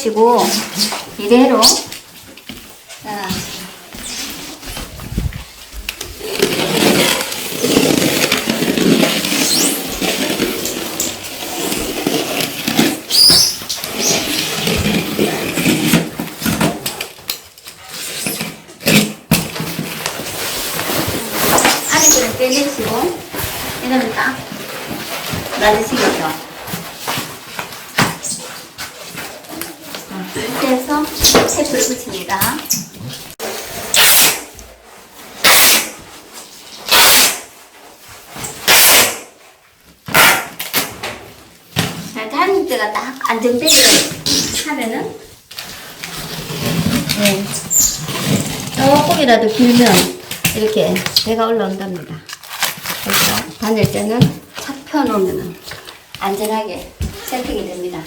넣으시고 이대로 자, 아래쪽을 빼내시고 이러면 딱 맞으시겠죠? 자, 이렇게 해서 탭을 붙입니다. 때가 딱 안정되게 하면은 네. 조금이라도 길면 이렇게 배가 올라온답니다. 그래서 바늘대는 착 펴놓으면 안전하게 세팅이 됩니다.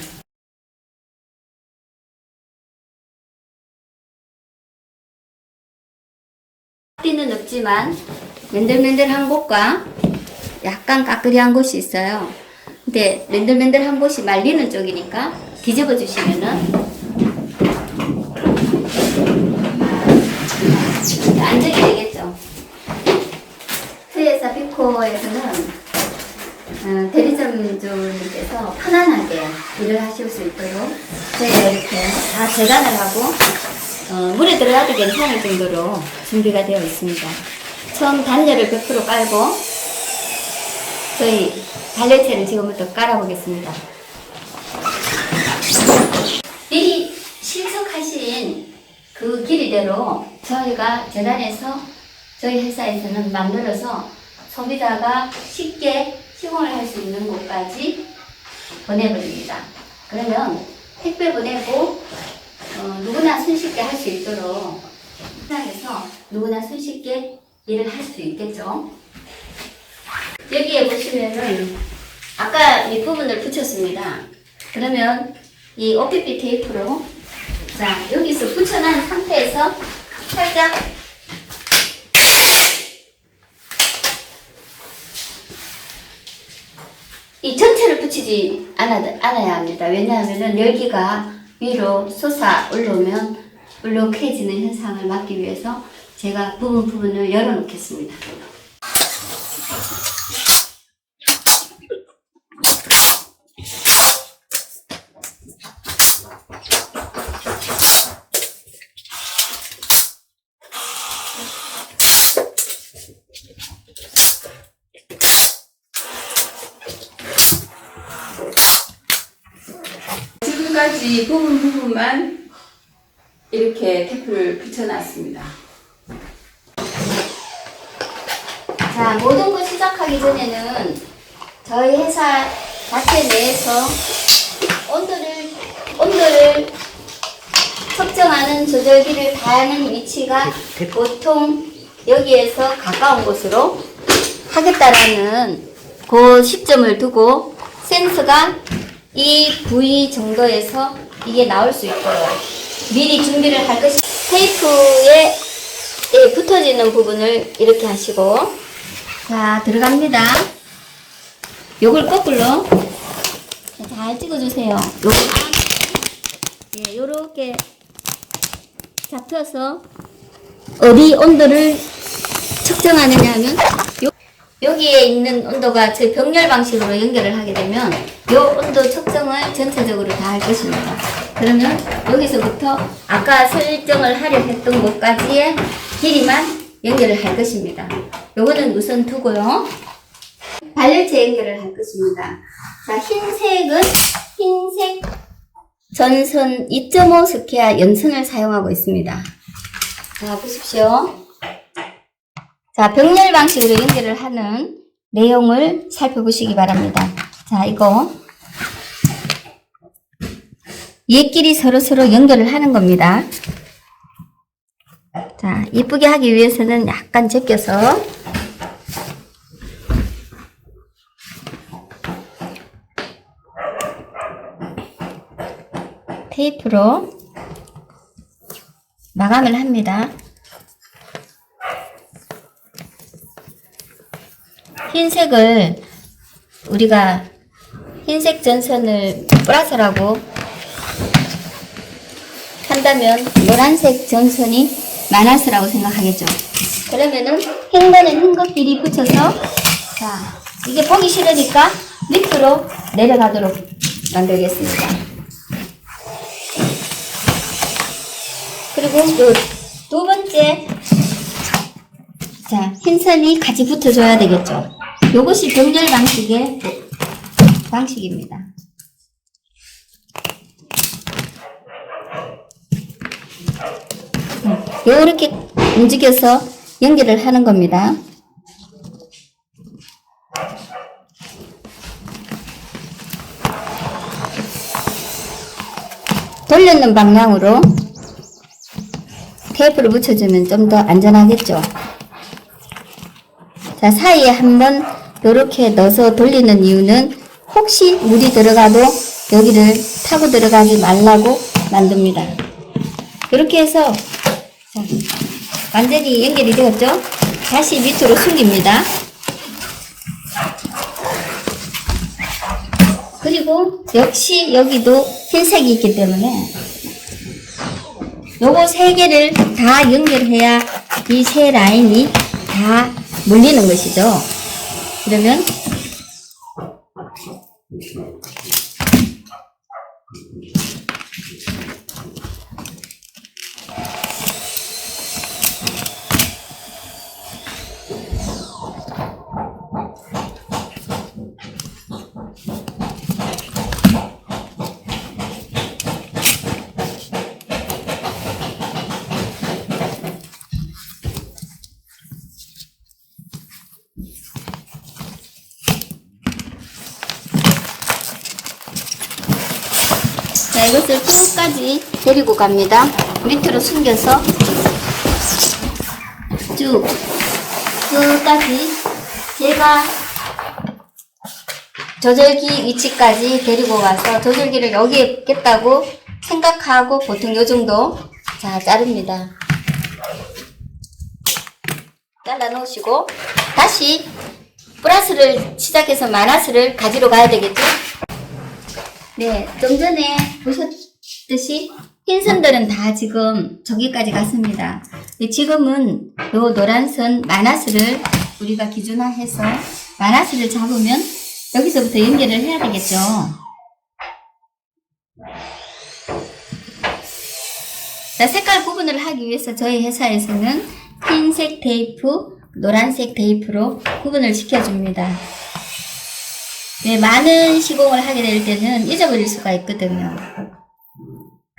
띠는 없지만 맨들맨들한 곳과 약간 까끌이한 곳이 있어요. 근데 맨들맨들한 곳이 말리는 쪽이니까 뒤집어 주시면은 안정이 되겠죠. 회사 비코에서는 어, 대리점주님께서 편안하게 일을 하실 수 있도록 저희가 이렇게 다 재단을 하고 어, 물에 들어가도 괜찮을 정도로 준비가 되어 있습니다. 처음 단열을 100% 깔고 저희 발열체를 지금부터 깔아보겠습니다. 미리 실속하신 그 길이대로 저희가 재단에서 저희 회사에서는 만들어서 소비자가 쉽게 시공을 할 수 있는 곳까지 보내버립니다. 그러면 택배 보내고 어, 누구나 손쉽게 할 수 있도록 시장에서 누구나 손쉽게 일을 할 수 있겠죠. 여기에 보시면은 아까 밑부분을 붙였습니다. 그러면 이 OPP 테이프로 자 여기서 붙여놓은 상태에서 살짝 이 전체를 붙이지 않아, 않아야 합니다. 왜냐하면 열기가 위로 솟아 올라오면 울렁해지는 현상을 막기 위해서 제가 부분 부분을 열어놓겠습니다. 지금까지 부분 부분만 이렇게 테이프를 붙여놨습니다. 자, 모든 것 시작하기 전에는 저희 회사 자체 내에서 온도를, 온도를 측정하는 조절기를 다하는 위치가 보통 여기에서 가까운 곳으로 하겠다라는 그 시점을 두고 센서가 이 부위 정도에서 이게 나올 수 있도록 미리 준비를 할 것이 테이프에 예, 붙어지는 부분을 이렇게 하시고. 자 들어갑니다. 요걸 거꾸로 자, 잘 찍어주세요. 요거. 예, 요렇게 잡혀서 어디 온도를 측정하느냐 하면 요, 여기에 있는 온도가 제 병렬 방식으로 연결을 하게 되면 요 온도 측정을 전체적으로 다 할 것입니다. 그러면 여기서부터 아까 설정을 하려 했던 곳까지의 길이만 연결을 할 것입니다. 요거는 우선 두고요. 발열체 연결을 할 것입니다. 자, 흰색은 흰색 전선 2.5 스퀘어 연선을 사용하고 있습니다. 자, 보십시오. 자, 병렬 방식으로 연결을 하는 내용을 살펴보시기 바랍니다. 자, 이거. 얘끼리 서로서로 연결을 하는 겁니다. 자, 이쁘게 하기 위해서는 약간 제껴서 테이프로 마감을 합니다. 흰색을 우리가 흰색 전선을 플러스라고 한다면 노란색 전선이 마이너스라고 생각하겠죠. 그러면은 흰 거는 흰 것끼리 붙여서 자 이게 보기 싫으니까 밑으로 내려가도록 만들겠습니다. 그리고 또 두 번째 자 흰선이 같이 붙어줘야 되겠죠. 이것이 병렬 방식의 방식입니다. 이렇게 움직여서 연결을 하는 겁니다. 돌려는 방향으로 테이프를 붙여주면 좀 더 안전하겠죠. 자, 사이에 한번 이렇게 넣어서 돌리는 이유는 혹시 물이 들어가도 여기를 타고 들어가지 말라고 만듭니다. 이렇게 해서 자, 완전히 연결이 되었죠? 다시 밑으로 숨깁니다. 그리고 역시 여기도 흰색이 있기 때문에 요거 세 개를 다 연결해야 이 세 라인이 다 물리는 것이죠. 그러면 자, 이것을 끝까지 데리고 갑니다. 밑으로 숨겨서 쭉 끝까지 제가 조절기 위치까지 데리고 가서 조절기를 여기에 겠다고 생각하고 보통 요 정도 자 자릅니다. 잘라 놓으시고 다시 플러스를 시작해서 마이너스를 가지러 가야 되겠죠? 네, 좀 전에 보셨듯이 흰 선들은 다 지금 저기까지 갔습니다. 지금은 요 노란 선 마이너스를 우리가 기준화해서 마이너스를 잡으면 여기서부터 연결을 해야 되겠죠. 자, 색깔 구분을 하기 위해서 저희 회사에서는 흰색 테이프, 노란색 테이프로 구분을 시켜줍니다. 네, 많은 시공을 하게 될 때는 잊어버릴 수가 있거든요.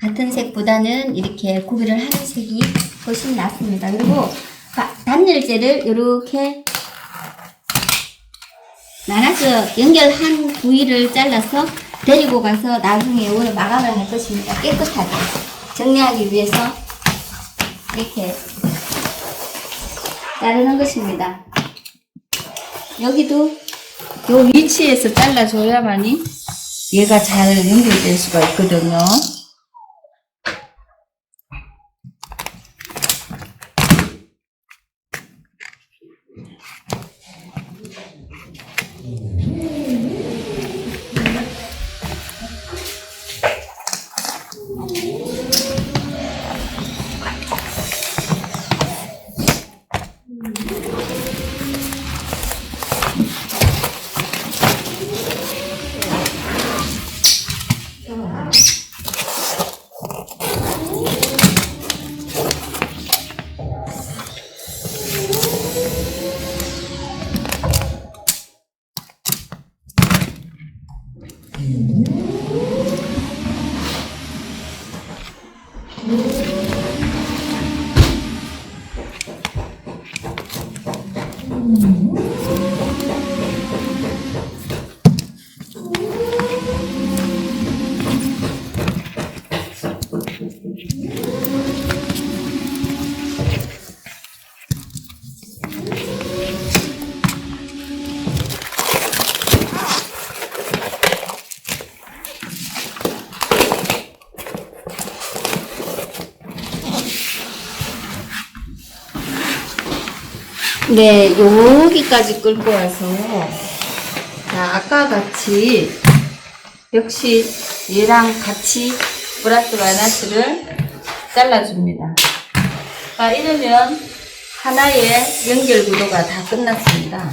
같은 색보다는 이렇게 구별을 하는 색이 훨씬 낫습니다. 그리고 바- 단열재를 이렇게 나눠서 연결한 부위를 잘라서 데리고 가서 나중에 오늘 마감을 할 것입니다. 깨끗하게 정리하기 위해서 이렇게 자르는 것입니다. 여기도 요 위치에서 잘라줘야만이 얘가 잘 연결될 수가 있거든요. 네, 여기까지 끌고 와서 자, 아까 같이 역시 얘랑 같이 플러스 마이너스를 잘라줍니다. 자, 이러면 하나의 연결 구도가 다 끝났습니다.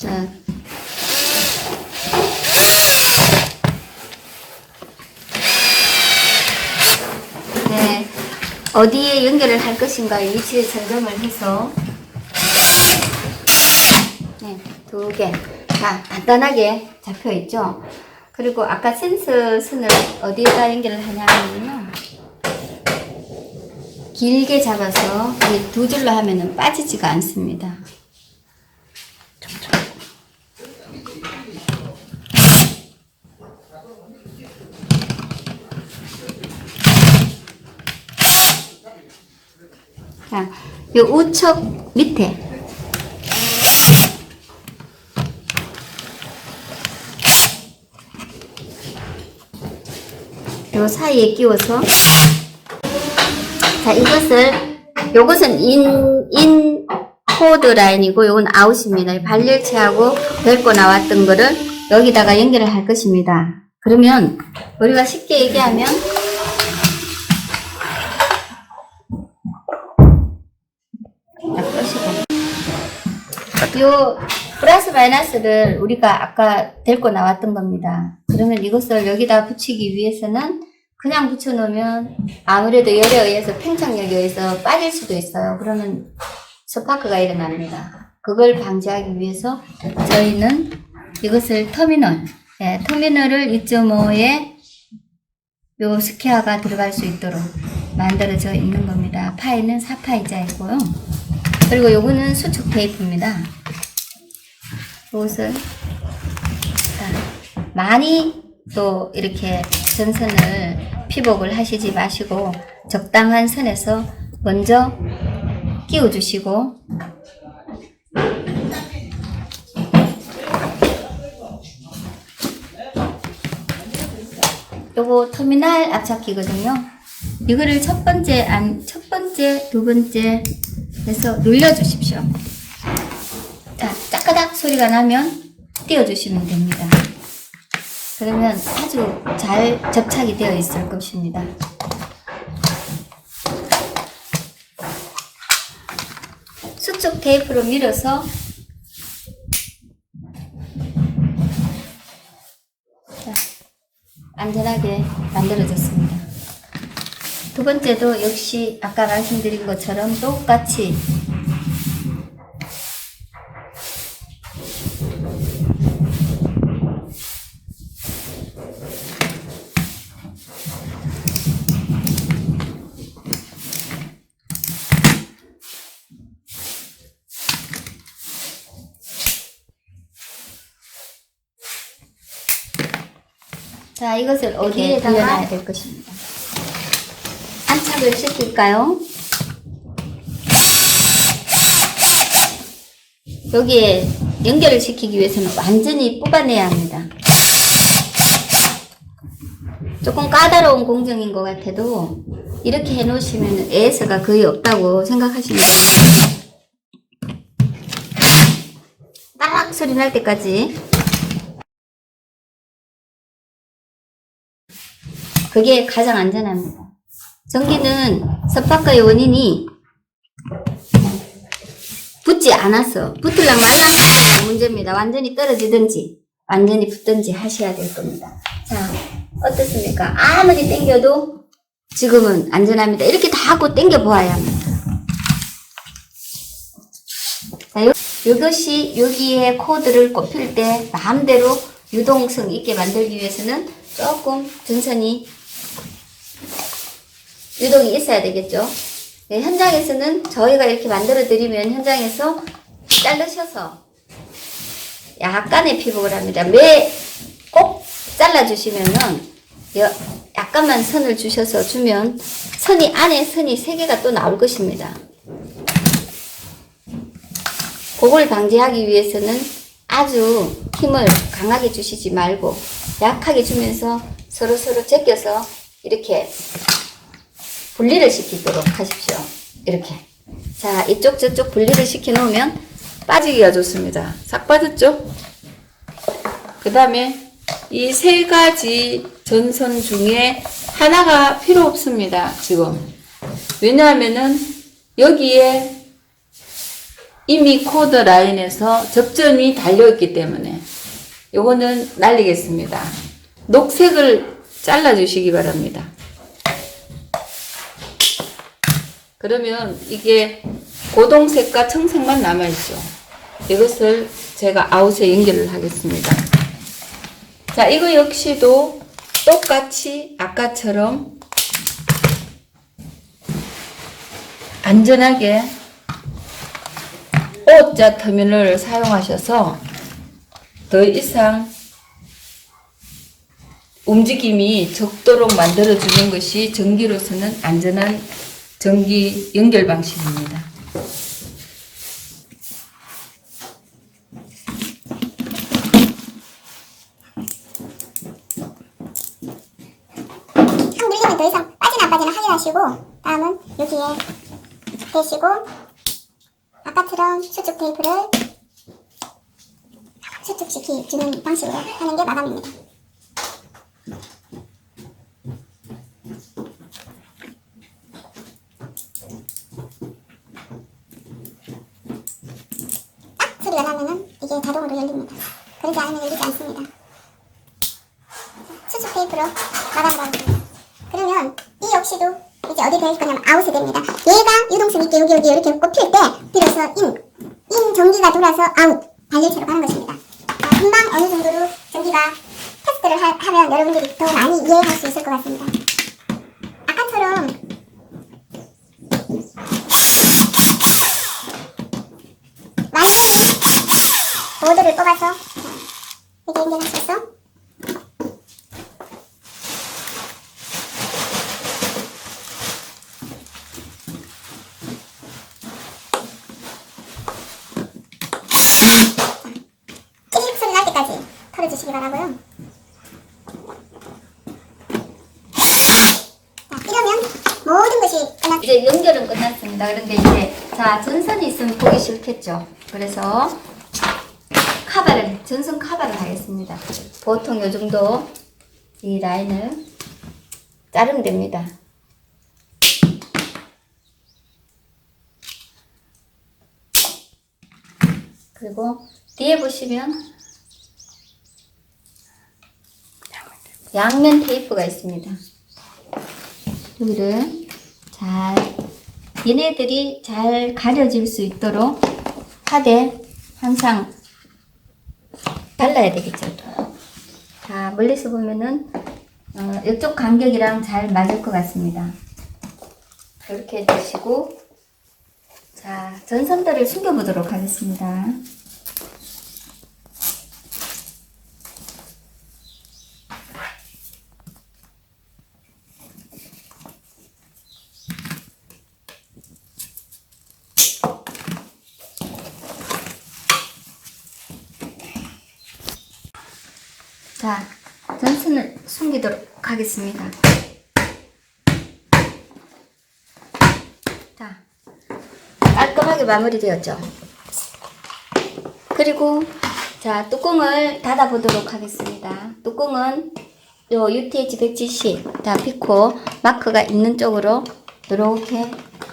자. 네. 어디에 연결을 할 것인가의 위치를 설정을 해서 네, 두 개. 다 간단하게 잡혀 있죠. 그리고 아까 센서 선을 어디에다 연결을 하냐 하면요. 길게 잡아서 이두 줄로 하면은 빠지지가 않습니다. 자, 요 우측 밑에 요 사이에 끼워서 자 이것을 요것은 인, 인 코드 라인이고 요건 아웃입니다. 발열체하고 벨고 나왔던 거를 여기다가 연결을 할 것입니다. 그러면 우리가 쉽게 얘기하면 요 플러스 마이너스를 우리가 아까 데리고 나왔던 겁니다. 그러면 이것을 여기다 붙이기 위해서는 그냥 붙여놓으면 아무래도 열에 의해서 팽창력에 의해서 빠질 수도 있어요. 그러면 스파크가 일어납니다. 그걸 방지하기 위해서 저희는 이것을 터미널, 예, 터미널을 2.5에 요 스퀘어가 들어갈 수 있도록 만들어져 있는 겁니다. 파이는 4파이자이고요. 그리고 요거는 수축 테이프입니다. 자, 많이 또 이렇게 전선을 피복을 하시지 마시고 적당한 선에서 먼저 끼워주시고 요거 터미널 압착기거든요. 이거를 첫 번째 안, 첫 번째, 두 번째 해서 눌러주십시오. 자, 짜까닥 소리가 나면 띄워주시면 됩니다. 그러면 아주 잘 접착이 되어 있을 것입니다. 수축 테이프로 밀어서 자, 안전하게 만들어졌습니다. 두 번째도 역시 아까 말씀드린 것처럼 똑같이 자, 이것을 어디에다가 돌려놔야 될 것입니다. 안착을 시킬까요? 여기에 연결을 시키기 위해서는 완전히 뽑아내야 합니다. 조금 까다로운 공정인 것 같아도 이렇게 해놓으시면 AS가 거의 없다고 생각하시면. 딱 소리 날 때까지 그게 가장 안전합니다. 전기는 섭박과의 원인이 붙지 않았어. 붙을랑 말랑 문제입니다. 완전히 떨어지든지 완전히 붙든지 하셔야 될 겁니다. 자, 어떻습니까? 아무리 땡겨도 지금은 안전합니다. 이렇게 다 하고 땡겨 보아야 합니다. 자, 요, 이것이 여기에 코드를 꼽힐 때 마음대로 유동성 있게 만들기 위해서는 조금 전선이 유동이 있어야 되겠죠. 네, 현장에서는 저희가 이렇게 만들어 드리면 현장에서 자르셔서 약간의 피복을 합니다. 매 꼭 잘라 주시면은 여- 약간만 선을 주셔서 주면 선이 안에 선이 세 개가 또 나올 것입니다. 그걸 방지하기 위해서는 아주 힘을 강하게 주시지 말고 약하게 주면서 서로 서로 제껴서 이렇게 분리를 시키도록 하십시오. 이렇게. 자, 이쪽 저쪽 분리를 시켜 놓으면 빠지기가 좋습니다. 싹 빠졌죠? 그 다음에 이 세 가지 전선 중에 하나가 필요 없습니다. 지금. 왜냐하면은 여기에 이미 코드 라인에서 접점이 달려있기 때문에 요거는 날리겠습니다. 녹색을 잘라주시기 바랍니다. 그러면 이게 고동색과 청색만 남아있죠. 이것을 제가 아웃에 연결을 하겠습니다. 자, 이거 역시도 똑같이 아까처럼 안전하게 O자 터미널을 사용하셔서 더 이상 움직임이 적도록 만들어주는 것이 전기로서는 안전한 전기 연결 방식입니다. 더 이상 빠지나 안 빠지나 확인하시고 다음은 여기에 대시고 아까처럼 수축 테이프를 수축시키 주는 방식으로 하는 게 마감입니다. 딱 소리가 자동으로 열립니다. 그러지 않으면 열리지 않습니다. 수축 테이프로 마감을 하겠습니다. 그러면 이 역시도 이제 어디 될 거냐면 아웃이 됩니다. 얘가 유동성 있게 여기 여기 이렇게 꼽힐 때 비로소 인, 인 전기가 돌아서 아웃 발열체로 가는 것입니다. 자, 금방 어느 정도로 전기가 테스트를 하, 하면 여러분들이 더 많이 이해할 수 있을 것 같습니다. 아까처럼 완전히 보드를 뽑아서 자, 여기 연결하셔서 찌릭 소리 날 때까지 털어주시기 바라고요. 자, 이러면 모든 것이 끝났 이제 연결은 끝났습니다. 그런데 이제 자 전선이 있으면 보기 싫겠죠. 그래서 카바를 전선 카바를 하겠습니다. 보통 요 정도 이 라인을 자르면 됩니다. 그리고 뒤에 보시면 양면 테이프가 있습니다. 여기를 잘 얘네들이 잘 가려질 수 있도록 하되 항상 달라야 되겠죠. 자 멀리서 보면은 어, 이쪽 간격이랑 잘 맞을 것 같습니다. 이렇게 해주시고 자 전선들을 숨겨 보도록 하겠습니다. 자, 전선을 숨기도록 하겠습니다. 자, 깔끔하게 마무리되었죠? 그리고 자, 뚜껑을 닫아 보도록 하겠습니다. 뚜껑은 요 UTH 170, 다 피코 마크가 있는 쪽으로 이렇게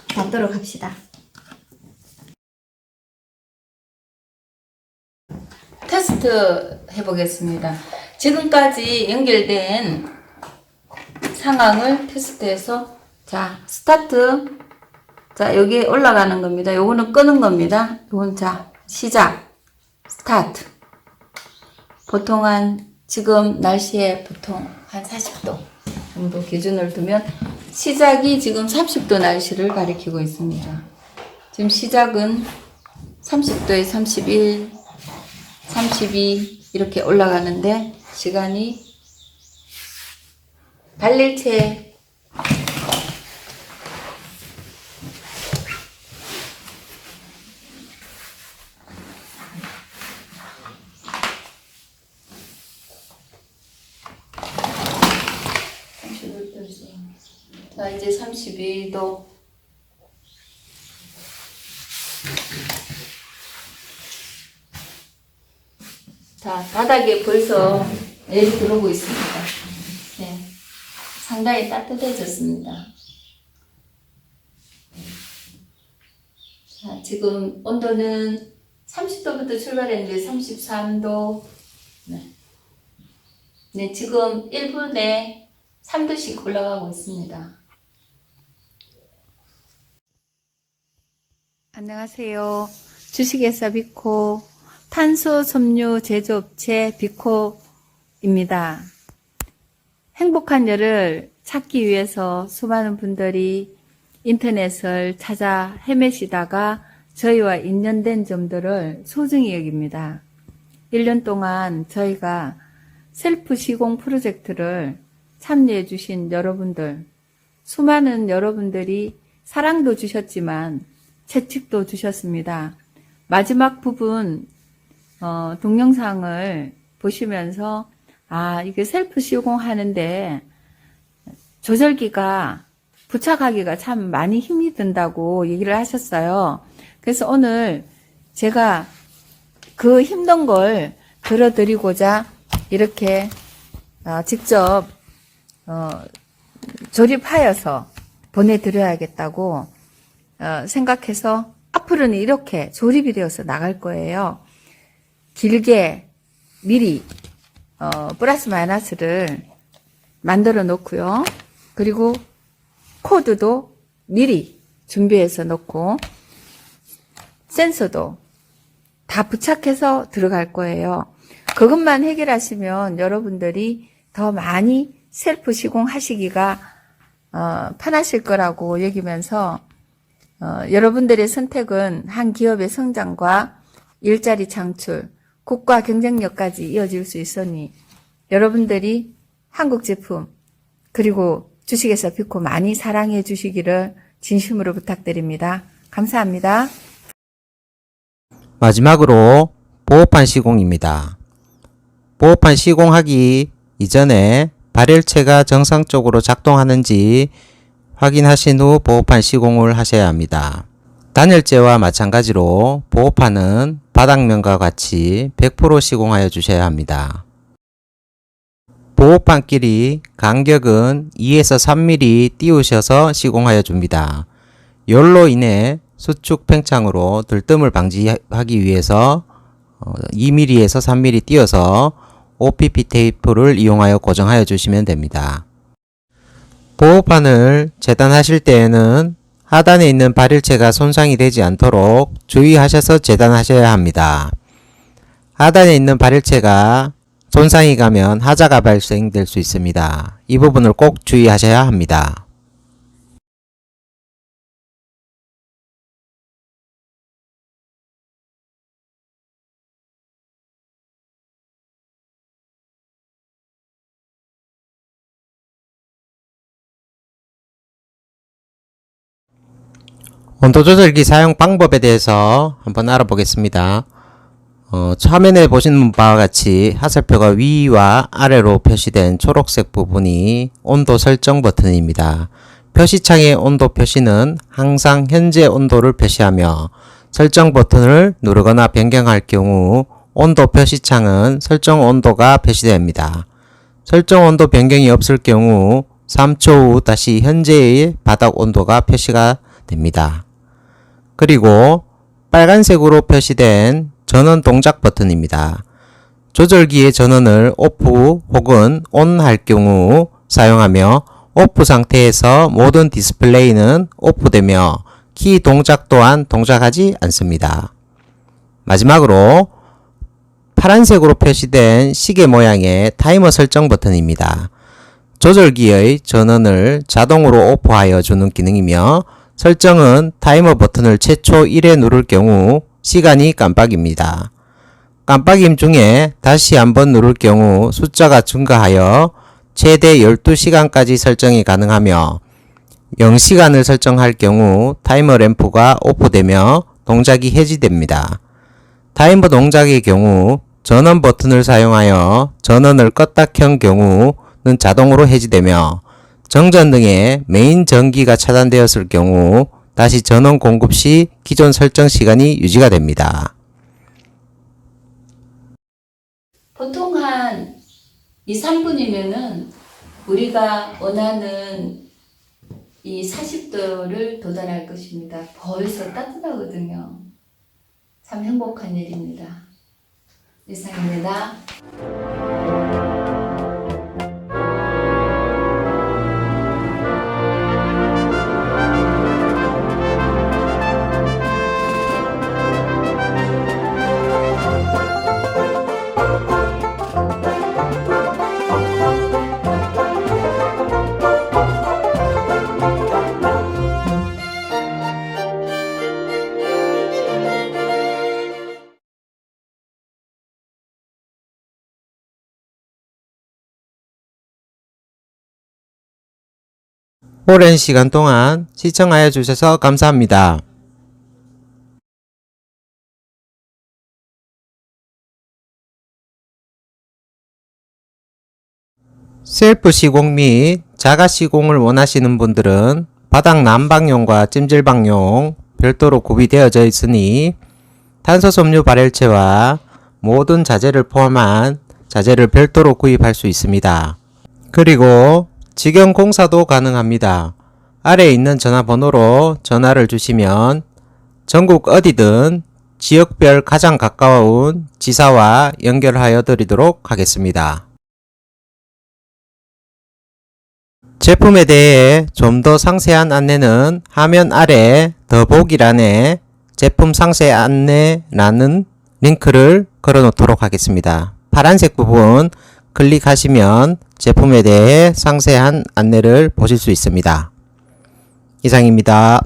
닫도록 합시다. 테스트 해보겠습니다. 지금까지 연결된 상황을 테스트해서 자 스타트 자 여기에 올라가는 겁니다. 요거는 끄는 겁니다. 요건 자 시작 스타트 보통 한 지금 날씨에 보통 한 40도 정도 기준을 두면 시작이 지금 30도 날씨를 가리키고 있습니다. 지금 시작은 30도에 31 32 이렇게 올라가는데 시간이 발열체 자 이제 32도 자 바닥에 벌써 열이 들어오고 있습니다. 네, 상당히 따뜻해졌습니다. 자, 지금 온도는 30도부터 출발했는데 33도. 네. 네, 지금 1분에 3도씩 올라가고 있습니다. 안녕하세요. 주식회사 비코 탄소 섬유 제조업체 비코입니다. 행복한 열을 찾기 위해서 수많은 분들이 인터넷을 찾아 헤매시다가 저희와 인연된 점들을 소중히 여깁니다. 1년 동안 저희가 셀프 시공 프로젝트를 참여해 주신 여러분들, 수많은 여러분들이 사랑도 주셨지만 채찍도 주셨습니다. 마지막 부분 어, 동영상을 보시면서 아 이게 셀프 시공하는데 조절기가 부착하기가 참 많이 힘이 든다고 얘기를 하셨어요. 그래서 오늘 제가 그 힘든 걸 들어드리고자 이렇게 어, 직접 어, 조립하여서 보내드려야겠다고 어, 생각해서 앞으로는 이렇게 조립이 되어서 나갈 거예요. 길게 미리 어, 플러스 마이너스를 만들어 놓고요. 그리고 코드도 미리 준비해서 놓고 센서도 다 부착해서 들어갈 거예요. 그것만 해결하시면 여러분들이 더 많이 셀프 시공하시기가 어, 편하실 거라고 여기면서 어, 여러분들의 선택은 한 기업의 성장과 일자리 창출, 국가 경쟁력까지 이어질 수 있으니 여러분들이 한국 제품 그리고 주식회사 비코 많이 사랑해 주시기를 진심으로 부탁드립니다. 감사합니다. 마지막으로 보호판 시공입니다. 보호판 시공하기 이전에 발열체가 정상적으로 작동하는지 확인하신 후 보호판 시공을 하셔야 합니다. 단열재와 마찬가지로 보호판은 바닥면과 같이 100% 시공하여 주셔야 합니다. 보호판끼리 간격은 2에서 3mm 띄우셔서 시공하여 줍니다. 열로 인해 수축 팽창으로 들뜸을 방지하기 위해서 2mm에서 3mm 띄어서 OPP 테이프를 이용하여 고정하여 주시면 됩니다. 보호판을 재단하실 때에는 하단에 있는 발열체가 손상이 되지 않도록 주의하셔서 재단하셔야 합니다. 하단에 있는 발열체가 손상이 가면 하자가 발생될 수 있습니다. 이 부분을 꼭 주의하셔야 합니다. 온도 조절기 사용 방법에 대해서 한번 알아보겠습니다. 어, 화면에 보시는 바와 같이 하살표가 위와 아래로 표시된 초록색 부분이 온도 설정 버튼입니다. 표시창의 온도 표시는 항상 현재 온도를 표시하며 설정 버튼을 누르거나 변경할 경우 온도 표시창은 설정 온도가 표시됩니다. 설정 온도 변경이 없을 경우 3초 후 다시 현재의 바닥 온도가 표시가 됩니다. 그리고 빨간색으로 표시된 전원 동작 버튼입니다. 조절기의 전원을 오프 혹은 ON 할 경우 사용하며 오프 상태에서 모든 디스플레이는 오프되며 키 동작 또한 동작하지 않습니다. 마지막으로 파란색으로 표시된 시계 모양의 타이머 설정 버튼입니다. 조절기의 전원을 자동으로 오프하여 주는 기능이며 설정은 타이머 버튼을 최초 1회 누를 경우 시간이 깜빡입니다. 깜빡임 중에 다시 한번 누를 경우 숫자가 증가하여 최대 12시간까지 설정이 가능하며 0시간을 설정할 경우 타이머 램프가 오프되며 동작이 해지됩니다. 타이머 동작의 경우 전원 버튼을 사용하여 전원을 껐다 켠 경우는 자동으로 해지되며 정전 등의 메인 전기가 차단되었을 경우 다시 전원 공급 시 기존 설정 시간이 유지가 됩니다. 보통 한 2, 3분이면은 우리가 원하는 이 40도를 도달할 것입니다. 벌써 따뜻하거든요. 참 행복한 일입니다. 이상입니다. 오랜 시간 동안 시청하여 주셔서 감사합니다. 셀프 시공 및 자가 시공을 원하시는 분들은 바닥 난방용과 찜질방용 별도로 구비되어져 있으니 탄소 섬유 발열체와 모든 자재를 포함한 자재를 별도로 구입할 수 있습니다. 그리고 직영 공사도 가능합니다. 아래에 있는 전화번호로 전화를 주시면 전국 어디든 지역별 가장 가까운 지사와 연결하여 드리도록 하겠습니다. 제품에 대해 좀 더 상세한 안내는 화면 아래 더보기란에 제품 상세 안내라는 링크를 걸어 놓도록 하겠습니다. 파란색 부분 클릭하시면 제품에 대해 상세한 안내를 보실 수 있습니다. 이상입니다.